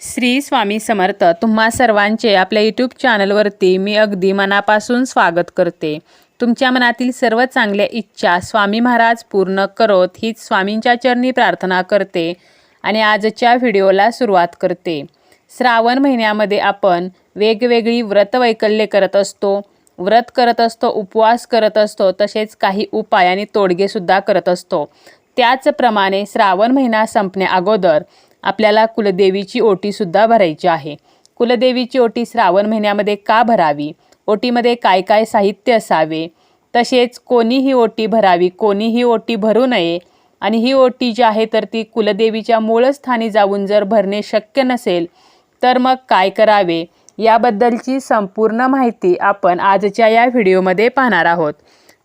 श्री स्वामी समर्थ तुम्हा सर्वांचे आपल्या यूट्यूब चॅनलवरती मी अगदी मनापासून स्वागत करते. तुमच्या मनातील सर्व चांगल्या इच्छा स्वामी महाराज पूर्ण करोत हीच स्वामींच्या चरणी प्रार्थना करते आणि आजच्या व्हिडिओला सुरुवात करते. श्रावण महिन्यामध्ये आपण वेगवेगळी व्रतवैकल्ये करत असतो. व्रत करत असतो उपवास करत असतो तसेच काही उपाय आणि तोडगेसुद्धा करत असतो. त्याचप्रमाणे श्रावण महिना संपण्या अगोदर आपल्याला कुलदेवीची ओटीसुद्धा भरायची आहे. कुलदेवीची ओटी श्रावण महिन्यामध्ये का भरावी? ओटीमध्ये काय काय साहित्य असावे? तसेच कोणी ही ओटी भरावी कोणी ही ओटी भरू नये. आणि ही ओटी जी आहे तर ती कुलदेवीच्या मूळ स्थानी जाऊन जर भरणे शक्य नसेल तर मग काय करावे? याबद्दलची संपूर्ण माहिती आपण आजच्या या व्हिडिओमध्ये पाहणार आहोत.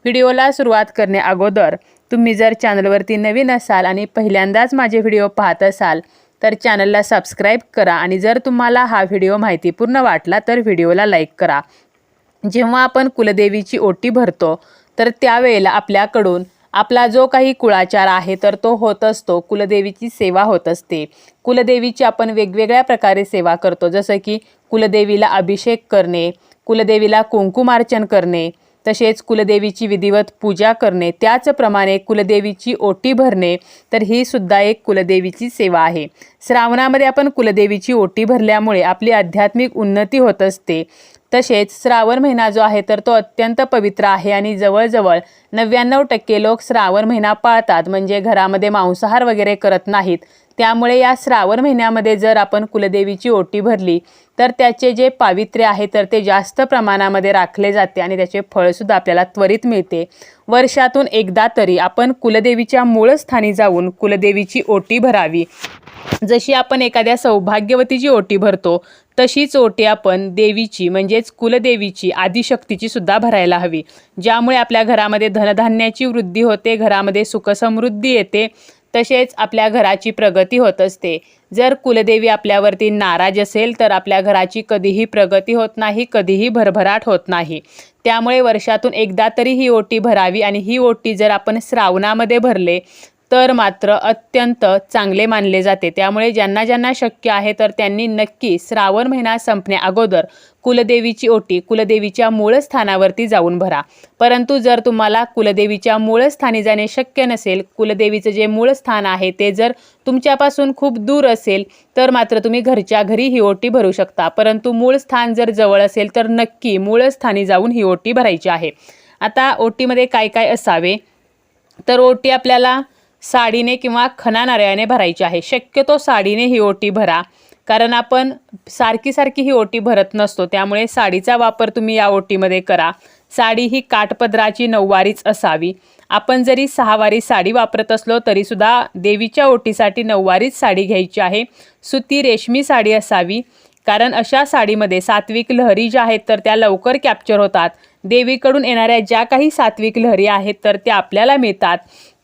व्हिडिओला सुरुवात करणे अगोदर तुम्ही जर चॅनलवरती नवीन असाल आणि पहिल्यांदाच माझे व्हिडिओ पाहत असाल तर चॅनलला सबस्क्राईब करा आणि जर तुम्हाला हा व्हिडिओ माहितीपूर्ण वाटला तर व्हिडिओला लाईक करा. जेव्हा आपण कुलदेवीची ओटी भरतो तर त्यावेळेला आपल्याकडून आपला जो काही कुळाचार आहे तर तो होत असतो. कुलदेवीची सेवा होत असते. कुलदेवीची आपण वेगवेगळ्या प्रकारे सेवा करतो. जसं की कुलदेवीला अभिषेक करणे कुलदेवीला कुंकुमार्चन करणे तसेच कुलदेवीची विधिवत पूजा करणे त्याचप्रमाणे कुलदेवीची ओटी भरणे तर ही सुद्धा एक कुलदेवीची सेवा आहे. श्रावणामध्ये आपण कुलदेवीची ओटी भरल्यामुळे आपली आध्यात्मिक उन्नती होत असते. तसेच श्रावण महिना जो आहे तर तो अत्यंत पवित्र आहे आणि जवळजवळ नव्याण्णव टक्के लोक श्रावण महिना पाळतात. म्हणजे घरामध्ये मांसाहार वगैरे करत नाहीत. त्यामुळे या श्रावण महिन्यामध्ये जर आपण कुलदेवीची ओटी भरली तर त्याचे जे पावित्र्य आहे तर ते जास्त प्रमाणामध्ये राखले जाते आणि त्याचे फळसुद्धा आपल्याला त्वरित मिळते. वर्षातून एकदा तरी आपण कुलदेवीच्या मूळ स्थानी जाऊन कुलदेवीची ओटी भरावी. जशी आपण एखाद्या सौभाग्यवतीची ओटी भरतो तशीच ओटी आपण देवीची म्हणजेच कुलदेवीची आदिशक्तीची सुद्धा भरायला हवी. ज्यामुळे आपल्या घरामध्ये धनधान्याची वृद्धी होते घरामध्ये सुखसमृद्धी येते तसेच आपल्या घराची प्रगती होत असते. जर कुलदेवी आपल्यावरती नाराज असेल तर आपल्या घराची कधीही प्रगती होत नाही कधीही भरभराट होत नाही. त्यामुळे वर्षातून एकदा तरी ही ओटी भरावी आणि ही ओटी जर आपण श्रावणामध्ये भरले तर मात्र अत्यंत चांगले मानले जाते. त्यामुळे ज्यांना ज्यांना शक्य आहे तर त्यांनी नक्की श्रावण महिना संपण्या अगोदर कुलदेवीची ओटी कुलदेवीच्या मूळ स्थानावरती जाऊन भरा. परंतु जर तुम्हाला कुलदेवीच्या मूळ स्थानी जाणे शक्य नसेल कुलदेवीचं जे मूळ स्थान आहे ते जर तुमच्यापासून खूप दूर असेल तर मात्र तुम्ही घरच्या घरी ही ओटी भरू शकता. परंतु मूळ स्थान जर जवळ असेल तर नक्की मूळ स्थानी जाऊन ही ओटी भरायची आहे. आता ओटीमध्ये काय काय असावे? तर ओटी आपल्याला साडीने किंवा खना नारळाने भरायची आहे. शक्यतो साडीने ही ओटी भरा. कारण आपण सारखी सारखी ही ओटी भरत नसतो. त्यामुळे साडीचा वापर तुम्ही या ओटीमध्ये करा. साडी ही काठपदराची नऊवारीच असावी. आपण जरी सहावारी साडी वापरत असलो तरीसुद्धा देवीच्या ओटीसाठी नऊवारीच साडी घ्यायची आहे. सुती रेशमी साडी असावी. कारण अशा साडीमध्ये सात्विक लहरी ज्या आहेत तर त्या लवकर कॅप्चर होतात. देवीकडून येणाऱ्या ज्या काही सात्विक लहरी आहेत तर त्या आपल्याला मिळतात.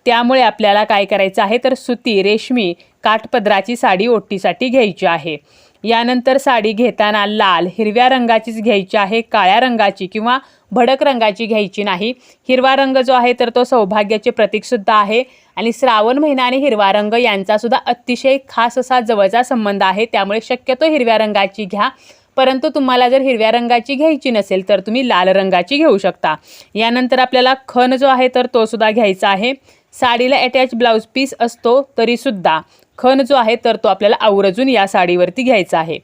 त्यामुळे आपल्याला काय करायचं आहे तर सुती रेशमी काठपदराची साडी ओटीसाठी घ्यायची आहे. यानंतर साडी घेताना लाल हिरव्या रंगाचीच घ्यायची आहे काळ्या रंगाची किंवा भडक रंगाची घ्यायची नाही. हिरवा रंग जो आहे तर तो सौभाग्याचे प्रतीकसुद्धा आहे आणि श्रावण महिना आणि हिरवा रंग यांचासुद्धा अतिशय खास असा जवळचा संबंध आहे. त्यामुळे शक्यतो हिरव्या रंगाची घ्या. परंतु तुम्हाला जर हिरव्या रंगाची घ्यायची नसेल तर तुम्ही लाल रंगाची घेऊ शकता. यानंतर आपल्याला खण जो आहे तर तो सुद्धा घ्यायचा आहे. साडीला अटॅच ब्लाऊज पीस असतो तरीसुद्धा. खण जो आहे तर तो आपल्याला आवर्जून या साडीवरती घ्यायचा आहे.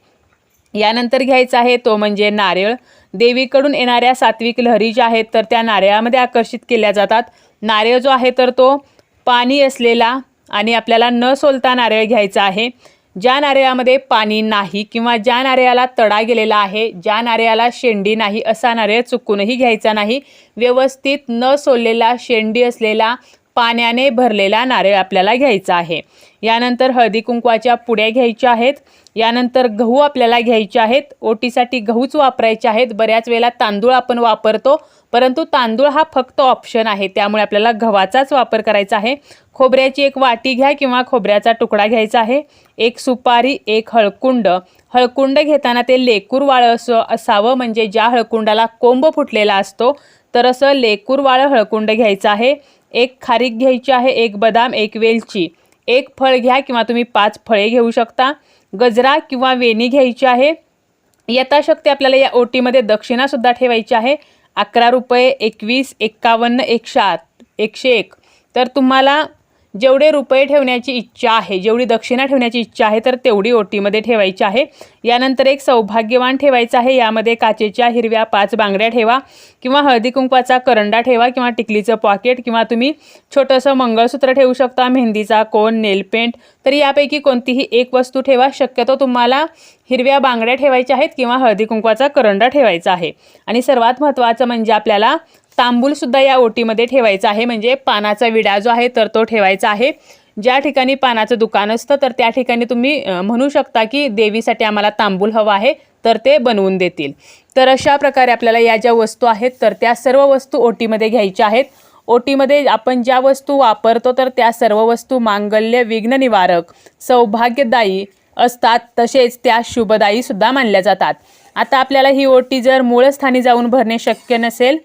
यानंतर घ्यायचा आहे तो म्हणजे नारळ. देवीकडून येणाऱ्या सात्विक लहरी ज्या आहेत तर त्या नारळामध्ये आकर्षित केल्या जातात. नारळ जो आहे तर तो पाणी असलेला आणि आपल्याला न सोलता नारळ घ्यायचा आहे. ज्या नारळामध्ये पाणी नाही किंवा ज्या नारळाला तडा गेलेला आहे ज्या नारळाला शेंडी नाही असा नारळ चुकूनही घ्यायचा नाही. व्यवस्थित न सोललेला शेंडी असलेला पाण्याने भरलेला नारळ आपल्याला घ्यायचा आहे. यानंतर हळदी कुंकवाच्या पुड्या घ्यायच्या आहेत. यानंतर गहू आपल्याला घ्यायचे आहेत. ओटीसाठी गहूच वापरायचे आहेत. बऱ्याच वेळेला तांदूळ आपण वापरतो परंतु तांदूळ हा फक्त ऑप्शन आहे. त्यामुळे आपल्याला गव्हाचाच वापर करायचा आहे. खोबऱ्याची एक वाटी घ्या किंवा खोबऱ्याचा तुकडा घ्यायचा आहे. एक सुपारी एक हळकुंड. हळकुंड घेताना ते लेकूर वाळं असं असावं. म्हणजे ज्या हळकुंडाला कोंब फुटलेला असतो तर असं लेकूर वाळं हळकुंड घ्यायचं आहे. एक खारीक घ्यायची आहे एक बदाम एक वेलची. एक फळ घ्या किंवा तुम्ही पाच फळे घेऊ शकता. गजरा किंवा वेणी घ्यायची आहे. यथाशक्ती आपल्याला या ओटीमध्ये दक्षिणासुद्धा ठेवायची आहे. अकरा रुपये एकवीस एक्कावन्न एकशे आठ एकशे एक. तर तुम्हाला जेवढे रुपये ठेवण्याची इच्छा आहे जेवढी दक्षिणा ठेवण्याची इच्छा आहे तर तेवढी ओटीमध्ये ठेवायची आहे. यानंतर एक सौभाग्यवान ठेवायचं आहे. यामध्ये काचेच्या हिरव्या पाच बांगड्या ठेवा किंवा हळदी कुंकवाचा करंडा ठेवा किंवा टिकलीचं पॉकेट किंवा तुम्ही छोटंसं मंगळसूत्र ठेवू शकता मेहंदीचा कोन नेलपेंट तर यापैकी कोणतीही एक वस्तू ठेवा. शक्यतो तुम्हाला हिरव्या बांगड्या ठेवायच्या आहेत किंवा हळदी कुंकवाचा करंडा ठेवायचा आहे. आणि सर्वात महत्त्वाचं म्हणजे आपल्याला तांबूलसुद्धा या ओटीमध्ये ठेवायचा आहे. म्हणजे पानाचा विडा जो आहे तर तो ठेवायचा आहे. ज्या ठिकाणी पानाचं दुकान असतं तर त्या ठिकाणी तुम्ही म्हणू शकता की देवीसाठी आम्हाला तांबूल हवं आहे तर ते बनवून देतील. तर अशा प्रकारे आपल्याला या ज्या वस्तू आहेत तर त्या सर्व वस्तू ओटीमध्ये घ्यायच्या आहेत. ओटीमध्ये आपण ज्या वस्तू वापरतो तर त्या सर्व वस्तू मांगल्य विघ्न निवारक सौभाग्यदायी असतात. तसेच त्या शुभदायी सुद्धा मानल्या जातात. आता आपल्याला ही ओटी जर मूळस्थानी जाऊन भरणे शक्य नसेल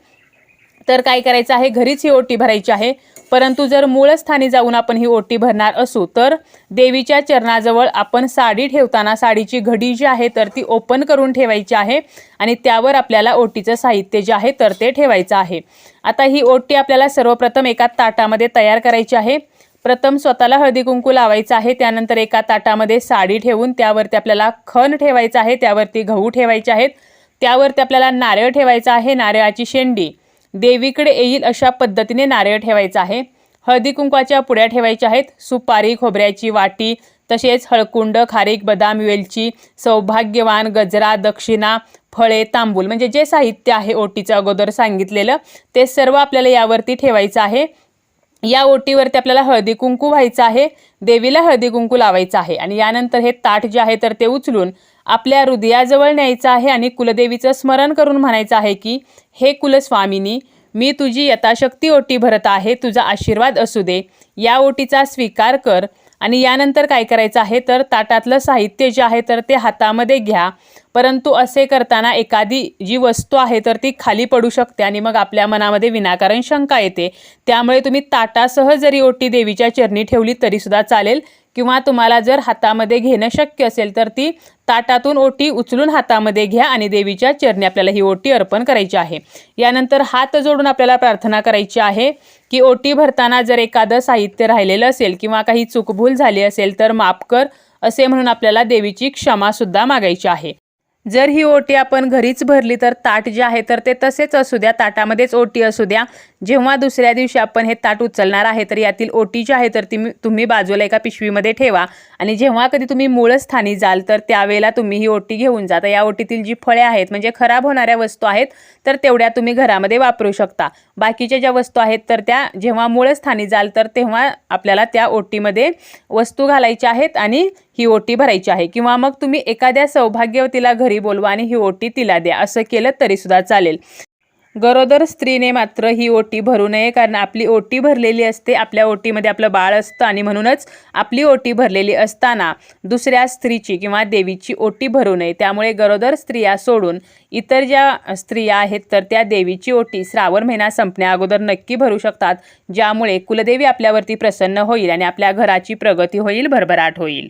तर काय करायचं आहे? घरीच ही ओटी भरायची आहे. परंतु जर मूळ स्थानी जाऊन आपण ही ओटी भरणार असू तर देवीच्या चरणाजवळ आपण साडी ठेवताना साडीची घडी जी आहे तर ती ओपन करून ठेवायची आहे आणि त्यावर आपल्याला ओटीचं साहित्य जे आहे तर ते ठेवायचं आहे. आता ही ओटी आपल्याला सर्वप्रथम एका ताटामध्ये तयार करायची आहे. प्रथम स्वतःला हळदी कुंकू लावायचं आहे त्यानंतर एका ताटामध्ये साडी ठेवून त्यावरती आपल्याला खण ठेवायचं आहे त्यावरती गहू ठेवायचे आहेत त्यावरती आपल्याला नारळ ठेवायचा आहे नारळाची शेंडी. देवीकडे येईल अशा पद्धतीने नारळ ठेवायचा आहे. हळदी कुंकवाच्या पुड्या ठेवायच्या आहेत. सुपारी खोबऱ्याची वाटी तसेच हळकुंड खारीक बदाम वेलची सौभाग्यवान गजरा दक्षिणा फळे तांबूल म्हणजे जे साहित्य आहे ओटीचं अगोदर सांगितलेलं ते सर्व आपल्याला यावरती ठेवायचं आहे. या ओटीवरती आपल्याला हळदी कुंकू व्हायचं आहे. देवीला हळदी कुंकू लावायचं आहे. आणि यानंतर हे ताट जे आहे तर ते उचलून आपल्या हृदयाजवळ न्यायचं आहे आणि कुलदेवीचं स्मरण करून म्हणायचं आहे की हे कुलस्वामिनी मी तुझी यथाशक्ती ओटी भरत आहे तुझा आशीर्वाद असू दे. या ओटीचा स्वीकार कर आणि यानंतर काय करायचं आहे तर ताटातलं साहित्य जे आहे तर ते हातामध्ये घ्या. परंतु असे करताना एखादी जी वस्तू आहे तर ती खाली पडू शकते आणि मग आपल्या मनामध्ये विनाकारण शंका येते. त्यामुळे तुम्ही ताटासह जरी ओटी देवीच्या चरणी ठेवली तरीसुद्धा चालेल. किंवा तुम्हाला जर हातामध्ये घेणं शक्य असेल तर ती ताटातून ओटी उचलून हातामध्ये घ्या आणि देवीच्या चरणी आपल्याला ही ओटी अर्पण करायची आहे. यानंतर हात जोडून आपल्याला प्रार्थना करायची आहे की ओटी भरताना जर एखादं साहित्य राहिलेलं असेल किंवा काही चुकभूल झाली असेल तर माफ कर असे म्हणून आपल्याला देवीची क्षमासुद्धा मागायची आहे. जर ही ओटी आपण घरीच भरली तर ताट जे आहे तर ते तसेच असू द्या. ताटामध्येच ओटी असू द्या. जेव्हा दुसऱ्या दिवशी आपण हे ताट उचलणार आहे तर यातील ओटी जी आहे तर ती तुम्ही बाजूला एका पिशवीमध्ये ठेवा. आणि जेव्हा कधी तुम्ही मूळस्थानी जाल तर त्यावेळेला तुम्ही ही ओटी घेऊन जा. तर या ओटीतील जी फळे आहेत म्हणजे खराब होणाऱ्या वस्तू आहेत तर तेवढ्या तुम्ही घरामध्ये वापरू शकता. बाकीच्या ज्या वस्तू आहेत तर त्या जेव्हा मूळ स्थानी जाल तर तेव्हा आपल्याला त्या ओटीमध्ये वस्तू घालायच्या आहेत आणि ही ओटी भरायची आहे किंवा मग तुम्ही एखाद्या सौभाग्यवतीला घरी बोलवा आणि ही ओटी तिला द्या असं केलं तरीसुद्धा चालेल. गरोदर स्त्रीने मात्र ही ओटी भरू नये कारण आपली ओटी भरलेली असते आपल्या ओटीमध्ये आपलं बाळ असतं आणि म्हणूनच आपली ओटी भरलेली असताना दुसऱ्या स्त्रीची किंवा देवीची ओटी भरू नये. त्यामुळे गरोदर स्त्रिया सोडून इतर ज्या स्त्रिया आहेत तर त्या देवीची ओटी श्रावण महिना संपण्या अगोदर नक्की भरू शकतात ज्यामुळे कुलदेवी आपल्यावरती प्रसन्न होईल आणि आपल्या घराची प्रगती होईल भरभराट होईल.